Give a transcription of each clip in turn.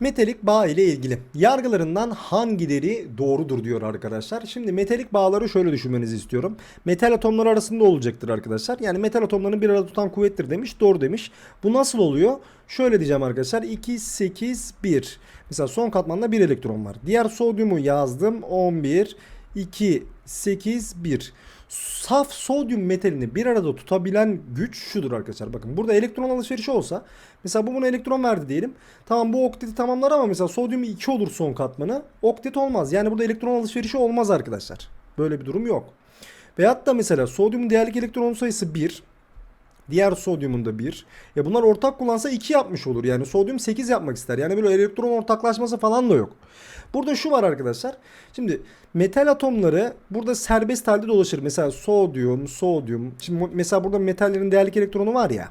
Metalik bağ ile ilgili yargılarından hangileri doğrudur diyor arkadaşlar. Şimdi metalik bağları şöyle düşünmenizi istiyorum. Metal atomları arasında olacaktır arkadaşlar. Yani metal atomlarını bir arada tutan kuvvettir demiş. Doğru demiş. Bu nasıl oluyor? Şöyle diyeceğim arkadaşlar. 2, 8, 1. Mesela son katmanda 1 elektron var. Diğer sodyumu yazdım. 11, 2, 8, 1. Saf sodyum metalini bir arada tutabilen güç şudur arkadaşlar. Bakın burada elektron alışverişi olsa mesela bu buna elektron verdi diyelim. Tamam bu okteti tamamlar ama mesela sodyum 2 olur son katmanı. Oktet olmaz. Yani burada elektron alışverişi olmaz arkadaşlar. Böyle bir durum yok. Veyahut da mesela sodyumun değerlik elektron sayısı 1. Diğer sodyumun da 1. Ya bunlar ortak kullansa 2 yapmış olur. Yani sodyum 8 yapmak ister. Yani böyle elektron ortaklaşması falan da yok. Burada şu var arkadaşlar. Şimdi metal atomları burada serbest halde dolaşır. Mesela sodyum, sodyum. Şimdi mesela burada metallerin değerlik elektronu var ya.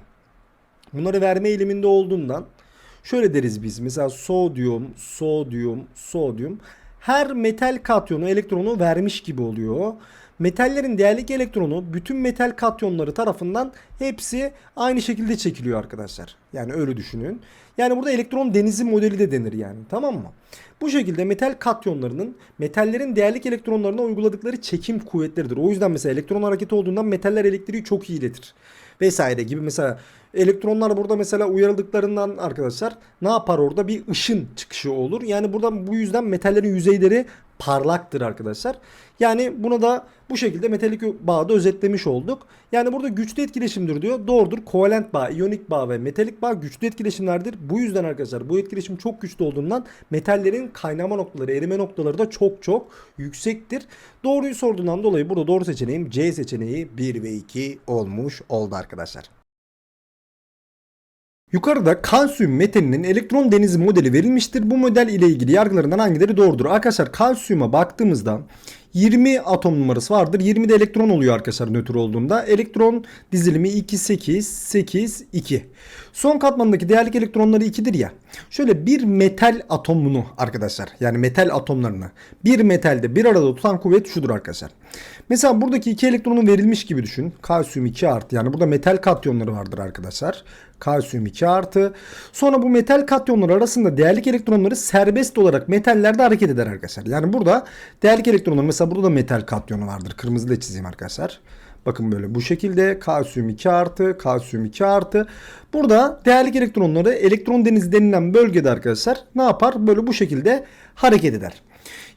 Bunları verme eğiliminde olduğundan şöyle deriz biz. Mesela sodyum, sodyum, sodyum. Her metal katyonu elektronu vermiş gibi oluyor. Metallerin değerlik elektronu bütün metal katyonları tarafından hepsi aynı şekilde çekiliyor arkadaşlar. Yani öyle düşünün. Yani burada elektron denizi modeli de denir yani tamam mı? Bu şekilde metal katyonlarının metallerin değerlik elektronlarına uyguladıkları çekim kuvvetleridir. O yüzden mesela elektron hareketi olduğundan metaller elektriği çok iyi iletir. Vesaire gibi mesela elektronlar burada mesela uyarıldıklarından arkadaşlar ne yapar orada bir ışın çıkışı olur. Yani burada bu yüzden metallerin yüzeyleri parlaktır arkadaşlar. Yani buna da bu şekilde metalik bağda özetlemiş olduk. Yani burada güçlü etkileşimdir diyor. Doğrudur. Kovalent bağ, iyonik bağ ve metalik bağ güçlü etkileşimlerdir. Bu yüzden arkadaşlar bu etkileşim çok güçlü olduğundan metallerin kaynama noktaları, erime noktaları da çok çok yüksektir. Doğruyu sorduğundan dolayı burada doğru seçeneğim C seçeneği 1 ve 2 olmuş oldu arkadaşlar. Yukarıda kalsiyum metalinin elektron denizi modeli verilmiştir. Bu model ile ilgili yargılarından hangileri doğrudur? Arkadaşlar kalsiyuma baktığımızda 20 atom numarası vardır. 20 de elektron oluyor arkadaşlar nötr olduğunda. Elektron dizilimi 2, 8, 8, 2. Son katmandaki değerlik elektronları 2'dir ya. Şöyle bir metal atomunu arkadaşlar yani metal atomlarını bir metalde bir arada tutan kuvvet şudur arkadaşlar. Mesela buradaki iki elektronun verilmiş gibi düşün. Kalsiyum 2 artı yani burada metal katyonları vardır arkadaşlar. Kalsiyum 2 artı. Sonra bu metal katyonlar arasında değerlik elektronları serbest olarak metallerde hareket eder arkadaşlar. Yani burada değerlik elektronlar mesela burada da metal katyonu vardır. Kırmızı da çizeyim arkadaşlar. Bakın böyle bu şekilde kalsiyum 2 artı, kalsiyum 2 artı. Burada değerlik elektronları elektron denizi denilen bölgede arkadaşlar ne yapar? Böyle bu şekilde hareket eder.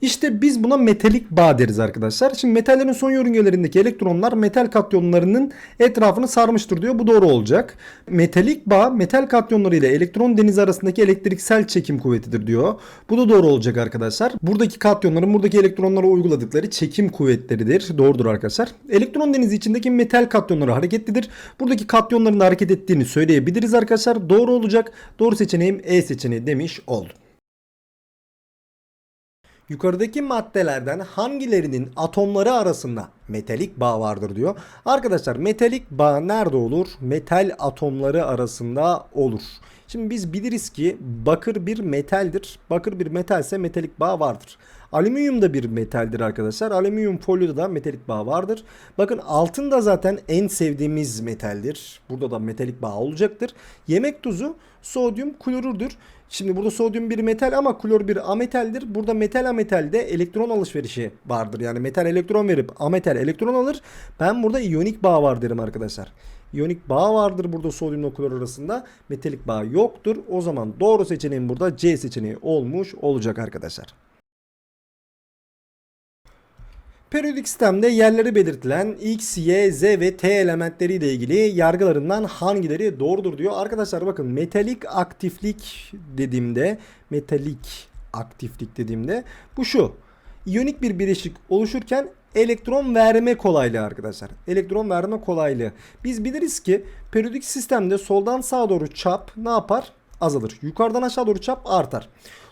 İşte biz buna metalik bağ deriz arkadaşlar. Şimdi metallerin son yörüngelerindeki elektronlar metal katyonlarının etrafını sarmıştır diyor. Bu doğru olacak. Metalik bağ metal katyonları ile elektron denizi arasındaki elektriksel çekim kuvvetidir diyor. Bu da doğru olacak arkadaşlar. Buradaki katyonların buradaki elektronlara uyguladıkları çekim kuvvetleridir. Doğrudur arkadaşlar. Elektron denizi içindeki metal katyonları hareketlidir. Buradaki katyonların hareket ettiğini söyleyebiliriz arkadaşlar. Doğru olacak. Doğru seçeneğim E seçeneği demiş oldum. Yukarıdaki maddelerden hangilerinin atomları arasında metalik bağ vardır diyor. Arkadaşlar metalik bağ nerede olur? Metal atomları arasında olur. Şimdi biz biliriz ki bakır bir metaldir. Bakır bir metalse metalik bağ vardır. Alüminyum da bir metaldir arkadaşlar. Alüminyum folyoda da metalik bağ vardır. Bakın altın da zaten en sevdiğimiz metaldir. Burada da metalik bağ olacaktır. Yemek tuzu sodyum klorürdür. Şimdi burada sodyum bir metal ama klor bir ametaldir. Burada metal ametalde elektron alışverişi vardır. Yani metal elektron verip ametal elektron alır. Ben burada iyonik bağ var derim arkadaşlar. İyonik bağ vardır burada sodyumla klor arasında. Metalik bağ yoktur. O zaman doğru seçeneğim burada C seçeneği olmuş olacak arkadaşlar. Periyodik sistemde yerleri belirtilen X, Y, Z ve T elementleri ile ilgili yargılarından hangileri doğrudur diyor. Arkadaşlar bakın metalik aktiflik dediğimde metalik aktiflik dediğimde bu şu. İyonik bir bileşik oluşurken elektron verme kolaylığı arkadaşlar. Elektron verme kolaylığı. Biz biliriz ki periyodik sistemde soldan sağa doğru çap ne yapar? Azalır. Yukarıdan aşağı doğru çap artar.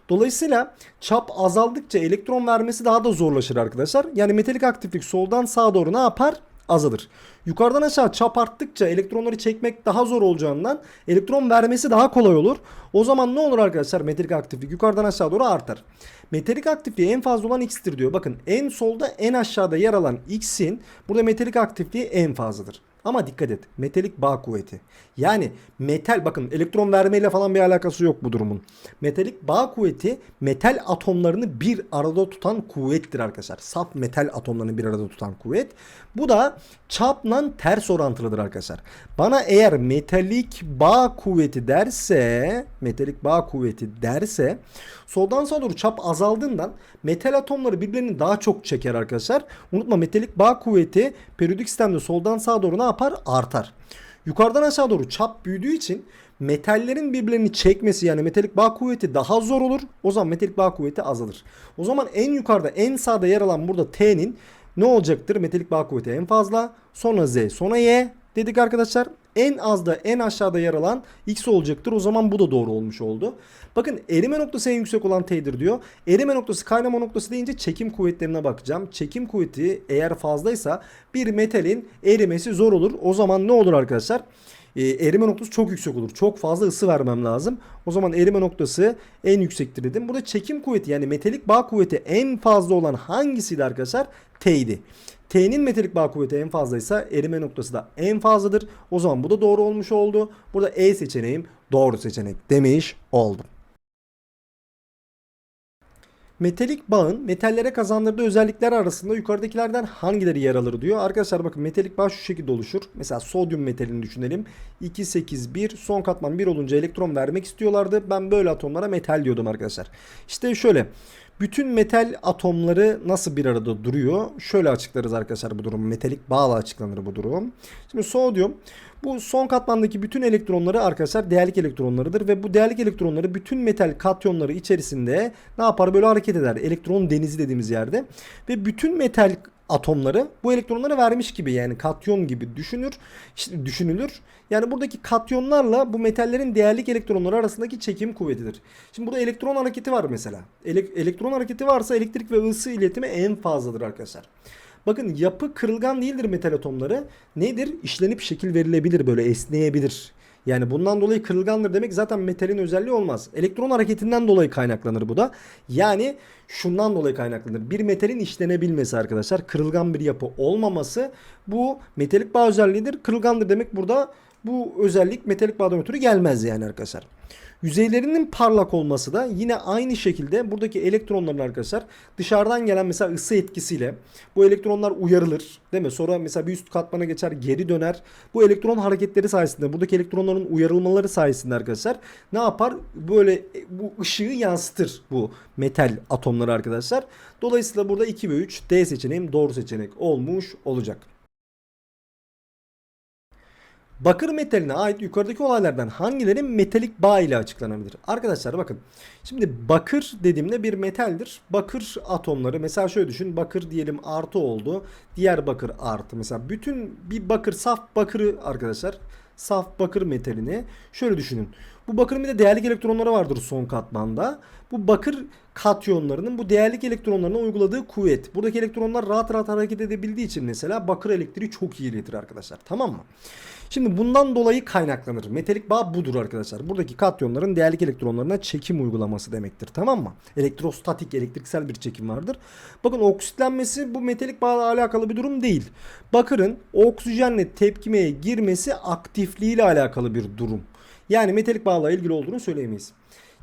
Dolayısıyla çap azaldıkça elektron vermesi daha da zorlaşır arkadaşlar. Yani metalik aktiflik soldan sağa doğru ne yapar? Azalır. Yukarıdan aşağı çap arttıkça elektronları çekmek daha zor olacağından elektron vermesi daha kolay olur. O zaman ne olur arkadaşlar? Metalik aktiflik yukarıdan aşağı doğru artar. Metalik aktifliği en fazla olan X'tir diyor. Bakın en solda en aşağıda yer alan X'in burada metalik aktifliği en fazladır. Ama dikkat et. Metalik bağ kuvveti. Yani metal bakın elektron vermeyle falan bir alakası yok bu durumun. Metalik bağ kuvveti metal atomlarını bir arada tutan kuvvettir arkadaşlar. Saf metal atomlarını bir arada tutan kuvvet. Bu da çapla ters orantılıdır arkadaşlar. Bana eğer metalik bağ kuvveti derse, metalik bağ kuvveti derse soldan sağa doğru çap azaldığından metal atomları birbirlerini daha çok çeker arkadaşlar. Unutma metalik bağ kuvveti periyodik sistemde soldan sağa doğru ne yapar? Artar. Yukarıdan aşağı doğru çap büyüdüğü için metallerin birbirlerini çekmesi yani metalik bağ kuvveti daha zor olur. O zaman metalik bağ kuvveti azalır. O zaman en yukarıda en sağda yer alan burada T'nin ne olacaktır? Metalik bağ kuvveti en fazla. Sonra Z sonra Y dedik arkadaşlar. En az da en aşağıda yer alan X olacaktır. O zaman bu da doğru olmuş oldu. Bakın erime noktası en yüksek olan T'dir diyor. Erime noktası kaynama noktası deyince çekim kuvvetlerine bakacağım. Çekim kuvveti eğer fazlaysa bir metalin erimesi zor olur. O zaman ne olur arkadaşlar? Ee, erime noktası çok yüksek olur. Çok fazla ısı vermem lazım. O zaman erime noktası en yüksektir dedim. Burada çekim kuvveti yani metalik bağ kuvveti en fazla olan hangisiydi arkadaşlar? T'ydi. T'nin metalik bağ kuvveti en fazlaysa erime noktası da en fazladır. O zaman bu da doğru olmuş oldu. Burada E seçeneğim doğru seçenek demiş oldum. Metalik bağın metallere kazandırdığı özellikler arasında yukarıdakilerden hangileri yer alır diyor. Arkadaşlar bakın metalik bağ şu şekilde oluşur. Mesela sodyum metalini düşünelim. 2, 8, 1 son katman 1 olunca elektron vermek istiyorlardı. Ben böyle atomlara metal diyordum arkadaşlar. İşte şöyle. Bütün metal atomları nasıl bir arada duruyor? Şöyle açıklarız arkadaşlar bu durumu. Metalik bağla açıklanır bu durum. Şimdi sodyum bu son katmandaki bütün elektronları arkadaşlar değerlik elektronlarıdır ve bu değerlik elektronları bütün metal katyonları içerisinde ne yapar? Böyle hareket eder. Elektron denizi dediğimiz yerde ve bütün metal atomları bu elektronları vermiş gibi yani katyon gibi düşünür işte düşünülür. Yani buradaki katyonlarla bu metallerin değerlik elektronları arasındaki çekim kuvvetidir. Şimdi burada elektron hareketi var mesela. Ele- elektron hareketi varsa elektrik ve ısı iletimi en fazladır arkadaşlar. Bakın yapı kırılgan değildir metal atomları. Nedir? İşlenip şekil verilebilir böyle esneyebilir. Yani bundan dolayı kırılgandır demek zaten metalin özelliği olmaz. Elektron hareketinden dolayı kaynaklanır bu da. Yani şundan dolayı kaynaklanır. Bir metalin işlenebilmesi arkadaşlar. Kırılgan bir yapı olmaması bu metalik bağ özelliğidir. Kırılgandır demek burada bu özellik metalik bağdan ötürü gelmez yani arkadaşlar. Yüzeylerinin parlak olması da yine aynı şekilde buradaki elektronların arkadaşlar dışarıdan gelen mesela ısı etkisiyle bu elektronlar uyarılır değil mi? Sonra mesela bir üst katmana geçer geri döner. Bu elektron hareketleri sayesinde buradaki elektronların uyarılmaları sayesinde arkadaşlar ne yapar? Böyle bu ışığı yansıtır bu metal atomları arkadaşlar. Dolayısıyla burada 2 ve 3 D seçeneğim doğru seçenek olmuş olacak. Bakır metaline ait yukarıdaki olaylardan hangileri metalik bağ ile açıklanabilir? Arkadaşlar bakın. Şimdi bakır dediğimde bir metaldir. Bakır atomları mesela şöyle düşün. Bakır diyelim artı oldu. Diğer bakır artı. Mesela bütün bir bakır saf bakırı arkadaşlar. Saf bakır metalini şöyle düşünün. Bu bakırın bir de değerlik elektronları vardır son katmanda. Bu bakır katyonlarının bu değerlik elektronlarına uyguladığı kuvvet. Buradaki elektronlar rahat rahat hareket edebildiği için mesela bakır elektriği çok iyi iletir arkadaşlar. Tamam mı? Şimdi bundan dolayı kaynaklanır. Metalik bağ budur arkadaşlar. Buradaki katyonların değerlik elektronlarına çekim uygulaması demektir. Tamam mı? Elektrostatik, elektriksel bir çekim vardır. Bakın oksitlenmesi bu metalik bağla alakalı bir durum değil. Bakırın oksijenle tepkimeye girmesi aktifliğiyle alakalı bir durum. Yani metalik bağla ilgili olduğunu söyleyemeyiz.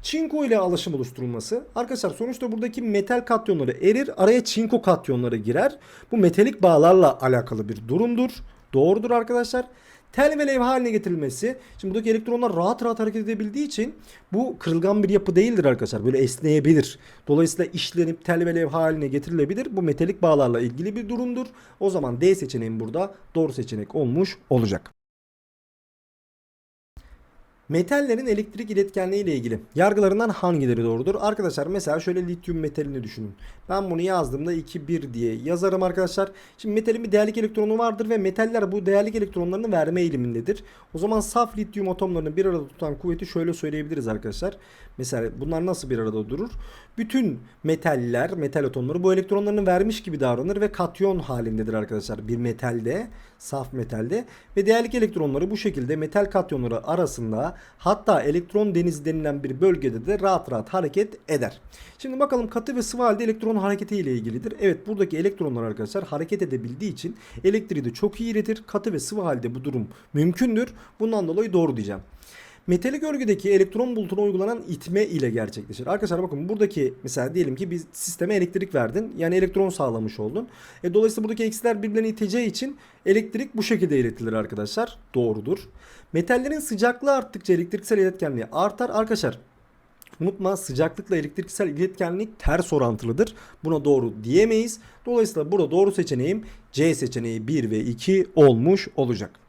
Çinko ile alaşım oluşturulması. Arkadaşlar sonuçta buradaki metal katyonları erir. Araya çinko katyonları girer. Bu metalik bağlarla alakalı bir durumdur. Doğrudur arkadaşlar. Tel ve levha haline getirilmesi. Şimdi buradaki elektronlar rahat rahat hareket edebildiği için bu kırılgan bir yapı değildir arkadaşlar. Böyle esneyebilir. Dolayısıyla işlenip tel ve levha haline getirilebilir. Bu metalik bağlarla ilgili bir durumdur. O zaman D seçeneğim burada doğru seçenek olmuş olacak. Metallerin elektrik iletkenliği ile ilgili yargılarından hangileri doğrudur? Arkadaşlar mesela şöyle lityum metalini düşünün. Ben bunu yazdığımda 2-1 diye yazarım arkadaşlar. Şimdi metalin bir değerlik elektronu vardır ve metaller bu değerlik elektronlarını verme eğilimindedir. O zaman saf lityum atomlarını bir arada tutan kuvveti şöyle söyleyebiliriz arkadaşlar. Mesela bunlar nasıl bir arada durur? Bütün metaller, metal atomları bu elektronlarını vermiş gibi davranır ve katyon halindedir arkadaşlar. Bir metalde, saf metalde ve değerlik elektronları bu şekilde metal katyonları arasında hatta elektron denizi denilen bir bölgede de rahat rahat hareket eder. Şimdi bakalım katı ve sıvı halde elektron hareketi ile ilgilidir. Evet buradaki elektronlar arkadaşlar hareket edebildiği için elektriği de çok iyi iletir. Katı ve sıvı halde bu durum mümkündür. Bundan dolayı doğru diyeceğim. Metalik örgüdeki elektron bulutuna uygulanan itme ile gerçekleşir. Arkadaşlar bakın buradaki mesela diyelim ki bir sisteme elektrik verdin. Yani elektron sağlamış oldun. E, dolayısıyla buradaki eksiler birbirlerini iteceği için elektrik bu şekilde iletilir arkadaşlar. Doğrudur. Metallerin sıcaklığı arttıkça elektriksel iletkenliği artar. Arkadaşlar Unutma sıcaklıkla elektriksel iletkenlik ters orantılıdır. Buna doğru diyemeyiz. Dolayısıyla burada doğru seçeneğim C seçeneği 1 ve 2 olmuş olacak.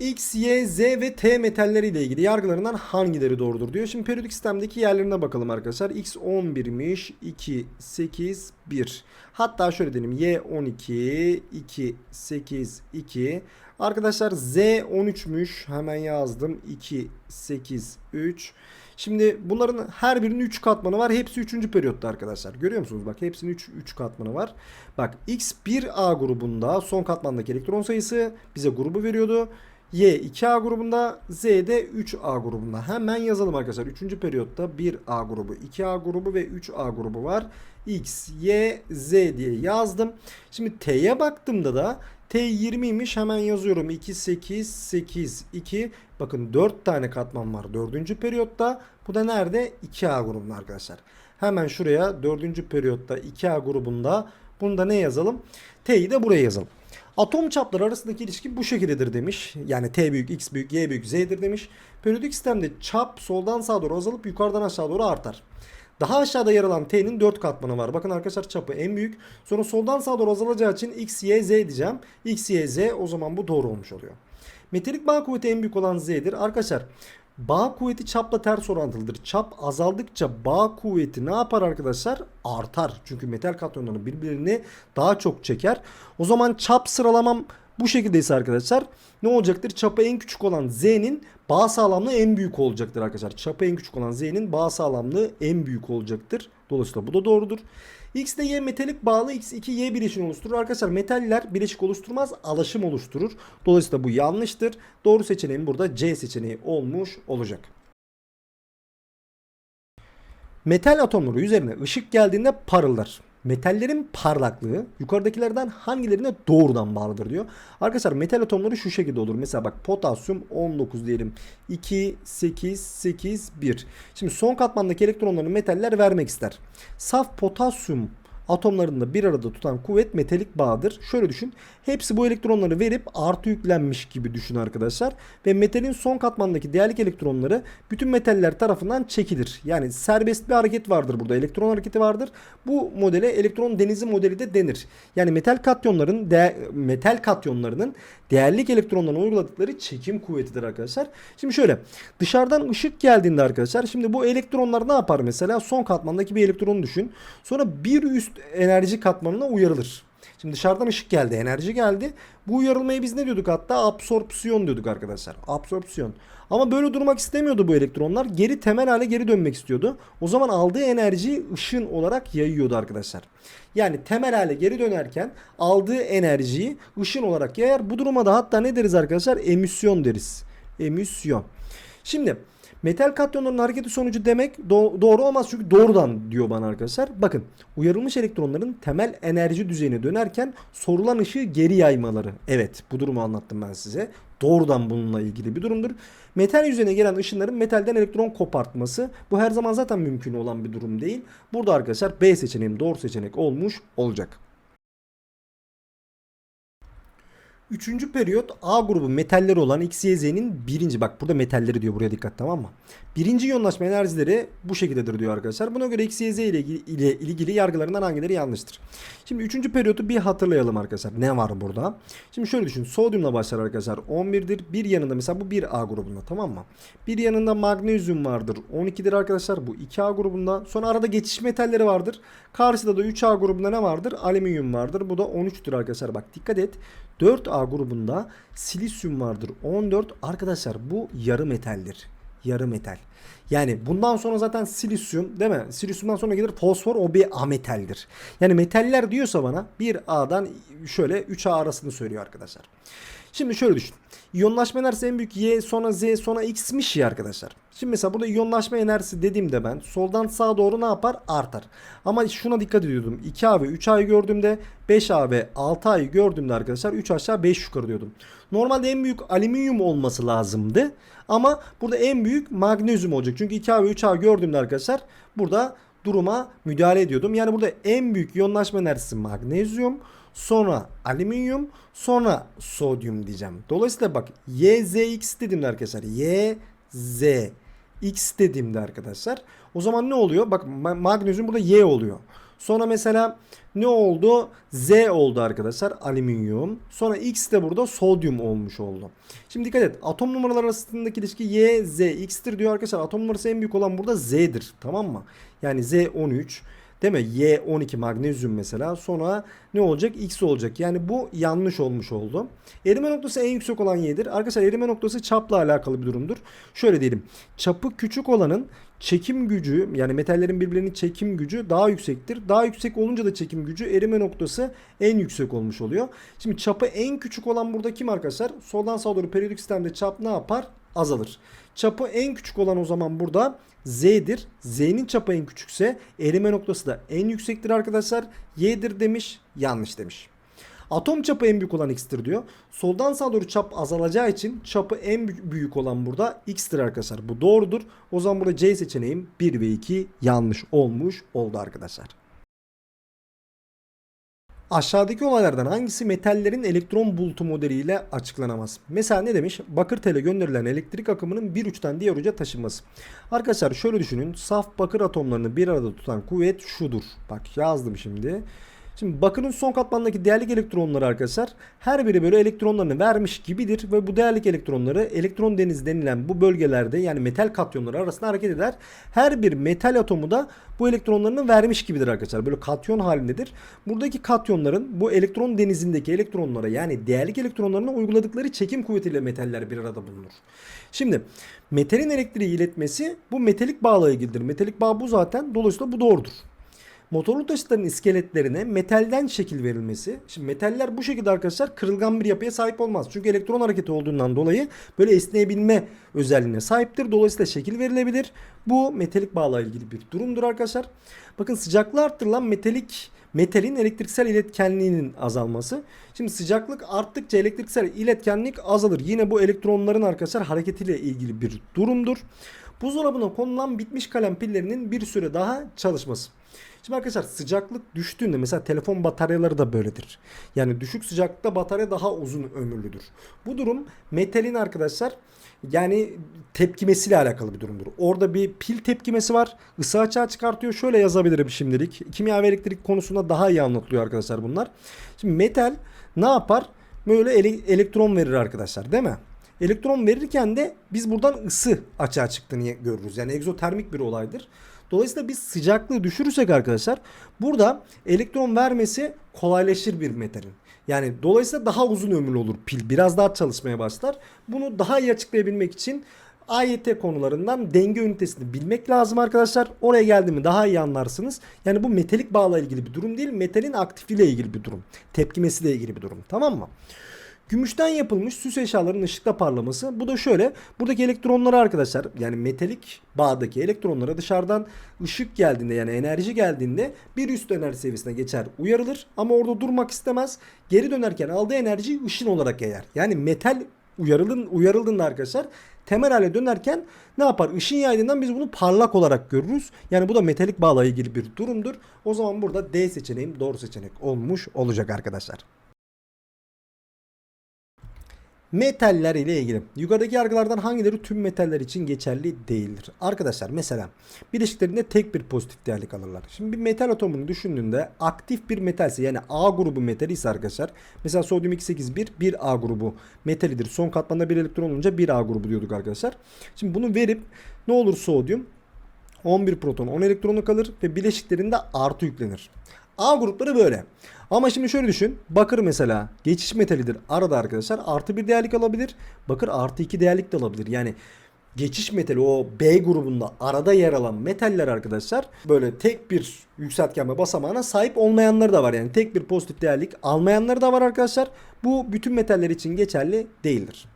X, Y, Z ve T metalleri ile ilgili yargılarından hangileri doğrudur diyor. Şimdi periyodik sistemdeki yerlerine bakalım arkadaşlar. X 11'miş, 2, 8, 1. Hatta şöyle diyelim. Y 12, 2, 8, 2. Arkadaşlar Z 13'müş. Hemen yazdım. 2, 8, 3. Şimdi bunların her birinin 3 katmanı var. Hepsi 3. periyotta arkadaşlar. Görüyor musunuz? Bak hepsinin 3 3 katmanı var. Bak X1A grubunda son katmandaki elektron sayısı bize grubu veriyordu. Y 2A grubunda, Z de 3A grubunda. Hemen yazalım arkadaşlar. 3. periyotta 1A grubu, 2A grubu ve 3A grubu var. X, Y, Z diye yazdım. Şimdi T'ye baktığımda da T 20'ymiş. Hemen yazıyorum. 2, 8, 8, 2. Bakın 4 tane katman var 4. periyotta. Bu da nerede? 2A grubunda arkadaşlar. Hemen şuraya 4. periyotta 2A grubunda. Bunu da ne yazalım? T'yi de buraya yazalım. Atom çapları arasındaki ilişki bu şekildedir demiş. Yani T büyük, X büyük, Y büyük, Z'dir demiş. Periyodik sistemde çap soldan sağa doğru azalıp yukarıdan aşağı doğru artar. Daha aşağıda yer alan T'nin 4 katmanı var. Bakın arkadaşlar çapı en büyük. Sonra soldan sağa doğru azalacağı için X, Y, Z diyeceğim. X, Y, Z o zaman bu doğru olmuş oluyor. Metalik bağ kuvveti en büyük olan Z'dir. Arkadaşlar Bağ kuvveti çapla ters orantılıdır. Çap azaldıkça bağ kuvveti ne yapar arkadaşlar? Artar. Çünkü metal katyonları birbirini daha çok çeker. O zaman çap sıralamam bu şekildeyse arkadaşlar ne olacaktır? Çapı en küçük olan Z'nin bağ sağlamlığı en büyük olacaktır arkadaşlar. Çapı en küçük olan Z'nin bağ sağlamlığı en büyük olacaktır. Dolayısıyla bu da doğrudur. X ile Y metalik bağlı X2 Y bileşini oluşturur. Arkadaşlar metaller bileşik oluşturmaz alaşım oluşturur. Dolayısıyla bu yanlıştır. Doğru seçeneğim burada C seçeneği olmuş olacak. Metal atomları üzerine ışık geldiğinde parıldar. Metallerin parlaklığı yukarıdakilerden hangilerine doğrudan bağlıdır diyor. Arkadaşlar metal atomları şu şekilde olur. Mesela bak potasyum 19 diyelim. 2, 8, 8, 1. Şimdi son katmandaki elektronlarını metaller vermek ister. Saf potasyum atomlarında bir arada tutan kuvvet metalik bağdır. Şöyle düşün. Hepsi bu elektronları verip artı yüklenmiş gibi düşün arkadaşlar. Ve metalin son katmandaki değerlik elektronları bütün metaller tarafından çekilir. Yani serbest bir hareket vardır burada. Elektron hareketi vardır. Bu modele elektron denizi modeli de denir. Yani metal katyonların de, metal katyonlarının değerlik elektronlarına uyguladıkları çekim kuvvetidir arkadaşlar. Şimdi şöyle dışarıdan ışık geldiğinde arkadaşlar şimdi bu elektronlar ne yapar mesela? Son katmandaki bir elektronu düşün. Sonra bir üst enerji katmanına uyarılır. Şimdi dışarıdan ışık geldi, enerji geldi. Bu uyarılmayı biz ne diyorduk hatta? Absorpsiyon diyorduk arkadaşlar. Absorpsiyon. Ama böyle durmak istemiyordu bu elektronlar. Geri temel hale geri dönmek istiyordu. O zaman aldığı enerjiyi ışın olarak yayıyordu arkadaşlar. Yani temel hale geri dönerken aldığı enerjiyi ışın olarak yayar. Bu duruma da hatta ne deriz arkadaşlar? Emisyon deriz. Emisyon. Şimdi Metal katyonların hareketi sonucu demek do- doğru olmaz çünkü doğrudan diyor bana arkadaşlar. Bakın uyarılmış elektronların temel enerji düzeyine dönerken sorulan ışığı geri yaymaları. Evet bu durumu anlattım ben size. Doğrudan bununla ilgili bir durumdur. Metal yüzeyine gelen ışınların metalden elektron kopartması. Bu her zaman zaten mümkün olan bir durum değil. Burada arkadaşlar B seçeneğim doğru seçenek olmuş olacak. Üçüncü periyot A grubu metalleri olan X, Y, Z'nin birinci bak burada metalleri diyor buraya dikkat tamam mı? Birinci yoğunlaşma enerjileri bu şekildedir diyor arkadaşlar. Buna göre X, Y, Z ile ilgili, ile ilgili yargılarından hangileri yanlıştır? Şimdi üçüncü periyotu bir hatırlayalım arkadaşlar. Ne var burada? Şimdi şöyle düşün. Sodyumla başlar arkadaşlar. 11'dir. Bir yanında mesela bu 1A grubunda tamam mı? Bir yanında magnezyum vardır. 12'dir arkadaşlar. Bu 2A grubunda. Sonra arada geçiş metalleri vardır. Karşıda da 3A grubunda ne vardır? Alüminyum vardır. Bu da 13'tür arkadaşlar. Bak dikkat et. 4A grubunda silisyum vardır 14. Arkadaşlar bu yarı metaldir. Yarı metal. Yani bundan sonra zaten silisyum değil mi? Silisyumdan sonra gelir fosfor o bir ametaldir. Yani metaller diyorsa bana bir A'dan şöyle 3A arasını söylüyor arkadaşlar. Şimdi şöyle düşün. İyonlaşma enerjisi en büyük Y sonra Z sonra X'miş ya arkadaşlar. Şimdi mesela burada iyonlaşma enerjisi dediğimde ben soldan sağa doğru ne yapar? Artar. Ama şuna dikkat ediyordum. 2A ve 3A'yı gördüğümde 5A ve 6A'yı gördüğümde arkadaşlar 3 aşağı 5 yukarı diyordum. Normalde en büyük alüminyum olması lazımdı. Ama burada en büyük magnezyum olacak. Çünkü 2A ve 3A gördüğümde arkadaşlar burada duruma müdahale ediyordum. Yani burada en büyük iyonlaşma enerjisi magnezyum, sonra alüminyum, sonra sodyum diyeceğim. Dolayısıyla bak YZX dediğimde arkadaşlar YZ X dediğimde arkadaşlar o zaman ne oluyor? Bak ma- magnezyum burada Y oluyor. Sonra mesela ne oldu? Z oldu arkadaşlar alüminyum. Sonra X de burada sodyum olmuş oldu. Şimdi dikkat et. Atom numaraları arasındaki ilişki Y, Z, X'tir diyor arkadaşlar. Atom numarası en büyük olan burada Z'dir. Tamam mı? Yani Z 13. Değil mi? Y 12 magnezyum mesela. Sonra ne olacak? X olacak. Yani bu yanlış olmuş oldu. Erime noktası en yüksek olan Y'dir. Arkadaşlar erime noktası çapla alakalı bir durumdur. Şöyle diyelim. Çapı küçük olanın çekim gücü yani metallerin birbirlerinin çekim gücü daha yüksektir. Daha yüksek olunca da çekim gücü erime noktası en yüksek olmuş oluyor. Şimdi çapı en küçük olan burada kim arkadaşlar? Soldan sağa doğru periyodik sistemde çap ne yapar? Azalır. Çapı en küçük olan o zaman burada Z'dir. Z'nin çapı en küçükse erime noktası da en yüksektir arkadaşlar. Y'dir demiş. Yanlış demiş. Atom çapı en büyük olan X'tir diyor. Soldan sağa doğru çap azalacağı için çapı en büyük- olan burada X'tir arkadaşlar. Bu doğrudur. O zaman burada C seçeneğim 1 ve 2 yanlış olmuş oldu arkadaşlar. Aşağıdaki olaylardan hangisi metallerin elektron bulutu modeliyle açıklanamaz? Mesela ne demiş? Bakır tele gönderilen elektrik akımının bir uçtan diğer uca taşınması. Arkadaşlar şöyle düşünün. Saf bakır atomlarını bir arada tutan kuvvet şudur. Bak yazdım şimdi. Şimdi bakırın son katmandaki değerlik elektronları arkadaşlar her biri böyle elektronlarını vermiş gibidir ve bu değerlik elektronları elektron denizi denilen bu bölgelerde yani metal katyonları arasında hareket eder. Her bir metal atomu da bu elektronlarını vermiş gibidir arkadaşlar. Böyle katyon halindedir. Buradaki katyonların bu elektron denizindeki elektronlara yani değerlik elektronlarına uyguladıkları çekim kuvvetiyle metaller bir arada bulunur. Şimdi metalin elektriği iletmesi bu metalik bağla ilgilidir. Metalik bağ bu zaten. Dolayısıyla bu doğrudur. Motorlu taşıtların iskeletlerine metalden şekil verilmesi. Şimdi metaller bu şekilde arkadaşlar kırılgan bir yapıya sahip olmaz. Çünkü elektron hareketi olduğundan dolayı böyle esneyebilme özelliğine sahiptir. Dolayısıyla şekil verilebilir. Bu metalik bağla ilgili bir durumdur arkadaşlar. Bakın sıcaklığı arttırılan metalik metalin elektriksel iletkenliğinin azalması. Şimdi sıcaklık arttıkça elektriksel iletkenlik azalır. Yine bu elektronların arkadaşlar hareketiyle ilgili bir durumdur. Buzdolabına konulan bitmiş kalem pillerinin bir süre daha çalışması. Şimdi arkadaşlar sıcaklık düştüğünde mesela telefon bataryaları da böyledir. Yani düşük sıcaklıkta batarya daha uzun ömürlüdür. Bu durum metalin arkadaşlar yani tepkimesiyle alakalı bir durumdur. Orada bir pil tepkimesi var. Isı açığa çıkartıyor. Şöyle yazabilirim şimdilik. Kimya ve elektrik konusunda daha iyi anlatılıyor arkadaşlar bunlar. Şimdi metal ne yapar? Böyle ele- elektron verir arkadaşlar değil mi? Elektron verirken de biz buradan ısı açığa çıktığını görürüz. Yani egzotermik bir olaydır. Dolayısıyla biz sıcaklığı düşürürsek arkadaşlar burada elektron vermesi kolaylaşır bir metalin. Yani dolayısıyla daha uzun ömürlü olur pil. Biraz daha çalışmaya başlar. Bunu daha iyi açıklayabilmek için AYT konularından denge ünitesini bilmek lazım arkadaşlar. Oraya geldiğimi daha iyi anlarsınız. Yani bu metalik bağla ilgili bir durum değil. Metalin aktifiyle ilgili bir durum. Tepkimesiyle ilgili bir durum. Tamam mı? Gümüşten yapılmış süs eşyalarının ışıkta parlaması. Bu da şöyle. Buradaki elektronları arkadaşlar yani metalik bağdaki elektronlara dışarıdan ışık geldiğinde yani enerji geldiğinde bir üst enerji seviyesine geçer uyarılır. Ama orada durmak istemez. Geri dönerken aldığı enerji ışın olarak yayar. Yani metal uyarılın, uyarıldığında arkadaşlar temel hale dönerken ne yapar? Işın yaydığından biz bunu parlak olarak görürüz. Yani bu da metalik bağla ilgili bir durumdur. O zaman burada D seçeneğim doğru seçenek olmuş olacak arkadaşlar. Metaller ile ilgili. Yukarıdaki yargılardan hangileri tüm metaller için geçerli değildir? Arkadaşlar mesela bileşiklerinde tek bir pozitif değerlik alırlar. Şimdi bir metal atomunu düşündüğünde aktif bir metalse yani A grubu metali ise arkadaşlar mesela sodyum 281 bir A grubu metalidir. Son katmanda bir elektron olunca bir A grubu diyorduk arkadaşlar. Şimdi bunu verip ne olur sodyum 11 proton 10 elektronu kalır ve bileşiklerinde artı yüklenir. A grupları böyle. Ama şimdi şöyle düşün. Bakır mesela geçiş metalidir. Arada arkadaşlar artı bir değerlik alabilir. Bakır artı iki değerlik de alabilir. Yani geçiş metali o B grubunda arada yer alan metaller arkadaşlar böyle tek bir yükseltgenme basamağına sahip olmayanları da var. Yani tek bir pozitif değerlik almayanları da var arkadaşlar. Bu bütün metaller için geçerli değildir.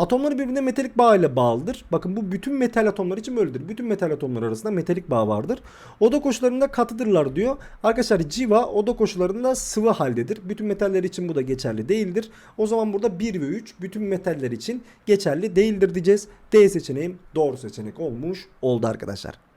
Atomları birbirine metalik bağ ile bağlıdır. Bakın bu bütün metal atomları için böyledir. Bütün metal atomlar arasında metalik bağ vardır. Oda koşullarında katıdırlar diyor. Arkadaşlar civa oda koşullarında sıvı haldedir. Bütün metaller için bu da geçerli değildir. O zaman burada 1 ve 3 bütün metaller için geçerli değildir diyeceğiz. D seçeneğim doğru seçenek olmuş oldu arkadaşlar.